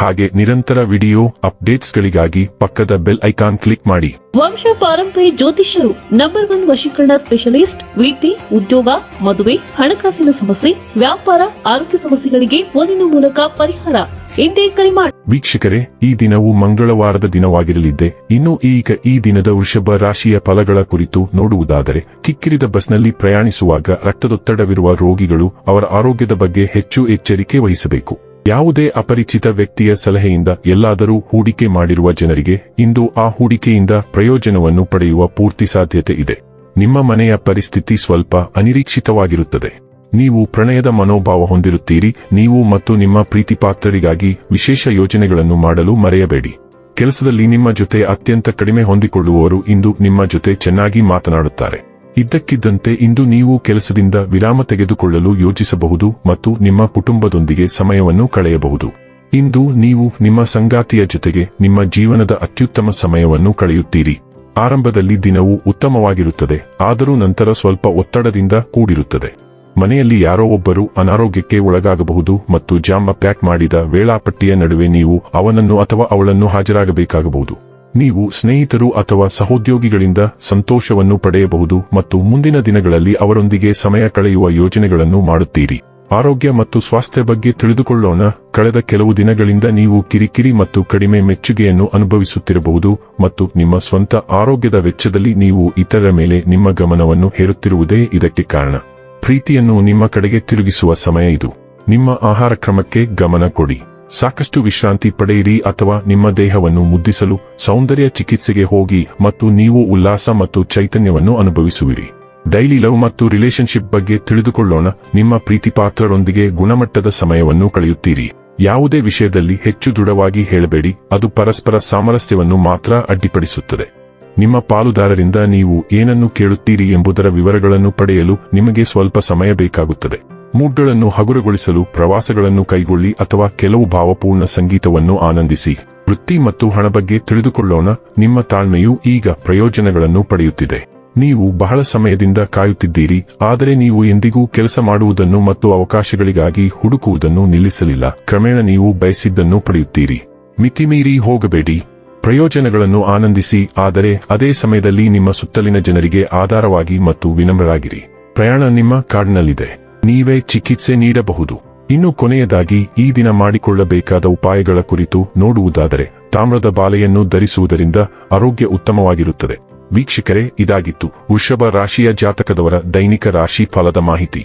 ಹಾಗೆ ನಿರಂತರ ವಿಡಿಯೋ ಅಪ್ಡೇಟ್ಸ್ಗಳಿಗಾಗಿ ಪಕ್ಕದ ಬೆಲ್ ಐಕಾನ್ ಕ್ಲಿಕ್ ಮಾಡಿ. ವಂಶ ಪಾರಂಪರ್ಯ ಜ್ಯೋತಿಷ್ಯರು ನಂಬರ್ ಒನ್ ವಶೀಕರಣ ಸ್ಪೆಷಲಿಸ್ಟ್ ವೃತ್ತಿ ಉದ್ಯೋಗ ಮದುವೆ ಹಣಕಾಸಿನ ಸಮಸ್ಯೆ ವ್ಯಾಪಾರ ಆರೋಗ್ಯ ಸಮಸ್ಯೆಗಳಿಗೆ ಫೋನಿನ ಮೂಲಕ ಪರಿಹಾರ. ಇಂದೇ ಕರೆ ಮಾಡಿ ವೀಕ್ಷಕರೇ ಈ ದಿನವು ಮಂಗಳವಾರದ ದಿನವಾಗಿರಲಿದ್ದೆ. ಇನ್ನು ಈಗ ಈ ದಿನದ ವೃಷಭ ರಾಶಿಯ ಫಲಗಳ ಕುರಿತು ನೋಡುವುದಾದರೆ ಕಿಕ್ಕಿರಿದ ಬಸ್ನಲ್ಲಿ ಪ್ರಯಾಣಿಸುವಾಗ ರಕ್ತದೊತ್ತಡವಿರುವ ರೋಗಿಗಳು ಅವರ ಆರೋಗ್ಯದ ಬಗ್ಗೆ ಹೆಚ್ಚು ಎಚ್ಚರಿಕೆ ವಹಿಸಬೇಕು. ಯಾವುದೇ ಅಪರಿಚಿತ ವ್ಯಕ್ತಿಯ ಸಲಹೆಯಿಂದ ಎಲ್ಲಾದರೂ ಹೂಡಿಕೆ ಮಾಡಿರುವ ಜನರಿಗೆ ಇಂದು ಆ ಹೂಡಿಕೆಯಿಂದ ಪ್ರಯೋಜನವನ್ನು ಪಡೆಯುವ ಪೂರ್ತಿ ಸಾಧ್ಯತೆ ಇದೆ. ನಿಮ್ಮ ಮನೆಯ ಪರಿಸ್ಥಿತಿ ಸ್ವಲ್ಪ ಅನಿರೀಕ್ಷಿತವಾಗಿರುತ್ತದೆ. ನೀವು ಪ್ರಣಯದ ಮನೋಭಾವ ಹೊಂದಿರುತ್ತೀರಿ. ನೀವು ಮತ್ತು ನಿಮ್ಮ ಪ್ರೀತಿಪಾತ್ರರಿಗಾಗಿ ವಿಶೇಷ ಯೋಜನೆಗಳನ್ನು ಮಾಡಲು ಮರೆಯಬೇಡಿ. ಕೆಲಸದಲ್ಲಿ ನಿಮ್ಮ ಜೊತೆ ಅತ್ಯಂತ ಕಡಿಮೆ ಹೊಂದಿಕೊಳ್ಳುವವರು ಇಂದು ನಿಮ್ಮ ಜೊತೆ ಚೆನ್ನಾಗಿ ಮಾತನಾಡುತ್ತಾರೆ. ಇದ್ದಕ್ಕಿದ್ದಂತೆ ಇಂದು ನೀವು ಕೆಲಸದಿಂದ ವಿರಾಮ ತೆಗೆದುಕೊಳ್ಳಲು ಯೋಚಿಸಬಹುದು ಮತ್ತು ನಿಮ್ಮ ಕುಟುಂಬದೊಂದಿಗೆ ಸಮಯವನ್ನು ಕಳೆಯಬಹುದು. ಇಂದು ನೀವು ನಿಮ್ಮ ಸಂಗಾತಿಯ ಜೊತೆಗೆ ನಿಮ್ಮ ಜೀವನದ ಅತ್ಯುತ್ತಮ ಸಮಯವನ್ನು ಕಳೆಯುತ್ತೀರಿ. ಆರಂಭದಲ್ಲಿ ದಿನವು ಉತ್ತಮವಾಗಿರುತ್ತದೆ, ಆದರೂ ನಂತರ ಸ್ವಲ್ಪ ಒತ್ತಡದಿಂದ ಕೂಡಿರುತ್ತದೆ. ಮನೆಯಲ್ಲಿ ಯಾರೋ ಒಬ್ಬರು ಅನಾರೋಗ್ಯಕ್ಕೆ ಒಳಗಾಗಬಹುದು ಮತ್ತು ಜಾಮ ಪ್ಯಾಕ್ ಮಾಡಿದ ವೇಳಾಪಟ್ಟಿಯ ನಡುವೆ ನೀವು ಅವನನ್ನು ಅಥವಾ ಅವಳನ್ನು ಹಾಜರಾಗಬೇಕಾಗಬಹುದು. ನೀವು ಸ್ನೇಹಿತರು ಅಥವಾ ಸಹೋದ್ಯೋಗಿಗಳಿಂದ ಸಂತೋಷವನ್ನು ಪಡೆಯಬಹುದು ಮತ್ತು ಮುಂದಿನ ದಿನಗಳಲ್ಲಿ ಅವರೊಂದಿಗೆ ಸಮಯ ಕಳೆಯುವ ಯೋಜನೆಗಳನ್ನು ಮಾಡುತ್ತೀರಿ. ಆರೋಗ್ಯ ಮತ್ತು ಸ್ವಾಸ್ಥ್ಯ ಬಗ್ಗೆ ತಿಳಿದುಕೊಳ್ಳೋಣ. ಕಳೆದ ಕೆಲವು ದಿನಗಳಿಂದ ನೀವು ಕಿರಿಕಿರಿ ಮತ್ತು ಕಡಿಮೆ ಮೆಚ್ಚುಗೆಯನ್ನು ಅನುಭವಿಸುತ್ತಿರಬಹುದು ಮತ್ತು ನಿಮ್ಮ ಸ್ವಂತ ಆರೋಗ್ಯದ ವೆಚ್ಚದಲ್ಲಿ ನೀವು ಇತರರ ಮೇಲೆ ನಿಮ್ಮ ಗಮನವನ್ನು ಹೇರುತ್ತಿರುವುದೇ ಇದಕ್ಕೆ ಕಾರಣ. ಪ್ರೀತಿಯನ್ನು ನಿಮ್ಮ ಕಡೆಗೆ ತಿರುಗಿಸುವ ಸಮಯ ಇದು. ನಿಮ್ಮ ಆಹಾರ ಕ್ರಮಕ್ಕೆ ಗಮನ ಕೊಡಿ. ಸಾಕಷ್ಟು ವಿಶ್ರಾಂತಿ ಪಡೆಯಿರಿ ಅಥವಾ ನಿಮ್ಮ ದೇಹವನ್ನು ಮುದ್ದಿಸಲು, ಸೌಂದರ್ಯ ಚಿಕಿತ್ಸೆಗೆ ಹೋಗಿ ಮತ್ತು ನೀವು ಉಲ್ಲಾಸ ಮತ್ತು ಚೈತನ್ಯವನ್ನು ಅನುಭವಿಸುವಿರಿ. ಡೈಲಿ ಲವ್ ಮತ್ತು ರಿಲೇಶನ್ಶಿಪ್ ಬಗ್ಗೆ ತಿಳಿದುಕೊಳ್ಳೋಣ, ನಿಮ್ಮ ಪ್ರೀತಿಪಾತ್ರರೊಂದಿಗೆ ಗುಣಮಟ್ಟದ ಸಮಯವನ್ನು ಕಳೆಯುತ್ತೀರಿ. ಯಾವುದೇ ವಿಷಯದಲ್ಲಿ ಹೆಚ್ಚು ದೃಢವಾಗಿ ಹೇಳಬೇಡಿ, ಅದು ಪರಸ್ಪರ ಸಾಮರಸ್ಯವನ್ನು ಮಾತ್ರ ಅಡ್ಡಿಪಡಿಸುತ್ತದೆ. ನಿಮ್ಮ ಪಾಲುದಾರರಿಂದ ನೀವು ಏನನ್ನು ಕೇಳುತ್ತೀರಿ ಎಂಬುದರ ವಿವರಗಳನ್ನು ಪಡೆಯಲು ನಿಮಗೆ ಸ್ವಲ್ಪ ಸಮಯ ಬೇಕಾಗುತ್ತದೆ. ಮೂಡ್ಗಳನ್ನು ಹಗುರಗೊಳಿಸಲು ಪ್ರವಾಸಗಳನ್ನು ಕೈಗೊಳ್ಳಿ ಅಥವಾ ಕೆಲವು ಭಾವಪೂರ್ಣ ಸಂಗೀತವನ್ನು ಆನಂದಿಸಿ. ವೃತ್ತಿ ಮತ್ತು ಹಣ ಬಗ್ಗೆ ತಿಳಿದುಕೊಳ್ಳೋಣ. ನಿಮ್ಮ ತಾಳ್ಮೆಯು ಈಗ ಪ್ರಯೋಜನಗಳನ್ನು ಪಡೆಯುತ್ತಿದೆ. ನೀವು ಬಹಳ ಸಮಯದಿಂದ ಕಾಯುತ್ತಿದ್ದೀರಿ. ಆದರೆ ನೀವು ಎಂದಿಗೂ ಕೆಲಸ ಮಾಡುವುದನ್ನು ಮತ್ತು ಅವಕಾಶಗಳಿಗಾಗಿ ಹುಡುಕುವುದನ್ನು ನಿಲ್ಲಿಸಲಿಲ್ಲ. ಕ್ರಮೇಣ ನೀವು ಬಯಸಿದ್ದನ್ನು ಪಡೆಯುತ್ತೀರಿ. ಮಿತಿಮೀರಿ ಹೋಗಬೇಡಿ. ಪ್ರಯೋಜನಗಳನ್ನು ಆನಂದಿಸಿ. ಆದರೆ ಅದೇ ಸಮಯದಲ್ಲಿ ನಿಮ್ಮ ಸುತ್ತಲಿನ ಜನರಿಗೆ ಆಧಾರವಾಗಿ ಮತ್ತು ವಿನಮ್ರರಾಗಿರಿ. ಪ್ರಯಾಣ ನಿಮ್ಮ ಕಾರ್ಡ್ನಲ್ಲಿದೆ ನೀವೇ ಚಿಕಿತ್ಸೆ ನೀಡಬಹುದು. ಇನ್ನು ಕೊನೆಯದಾಗಿ, ಈ ದಿನ ಮಾಡಿಕೊಳ್ಳಬೇಕಾದ ಉಪಾಯಗಳ ಕುರಿತು ನೋಡುವುದಾದರೆ, ತಾಮ್ರದ ಬಾಲೆಯನ್ನು ಧರಿಸುವುದರಿಂದ ಆರೋಗ್ಯ ಉತ್ತಮವಾಗಿರುತ್ತದೆ. ವೀಕ್ಷಕರೇ, ಇದಾಗಿತ್ತು. ವೃಷಭ ರಾಶಿಯ ಜಾತಕದವರ ದೈನಿಕ ರಾಶಿ ಫಲದ ಮಾಹಿತಿ.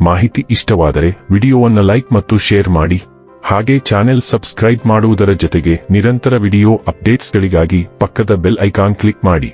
ಮಾಹಿತಿ ಇಷ್ಟವಾದರೆ, ವಿಡಿಯೋವನ್ನು ಲೈಕ್ ಮತ್ತು ಶೇರ್ ಮಾಡಿ. ಹಾಗೆ ಚಾನೆಲ್ ಸಬ್ಸ್ಕ್ರೈಬ್ ಮಾಡುವುದರ ಜೊತೆಗೆ ನಿರಂತರ ವಿಡಿಯೋ ಅಪ್ಡೇಟ್ಸ್ಗಳಿಗಾಗಿ ಪಕ್ಕದ ಬೆಲ್ ಐಕಾನ್ ಕ್ಲಿಕ್ ಮಾಡಿ.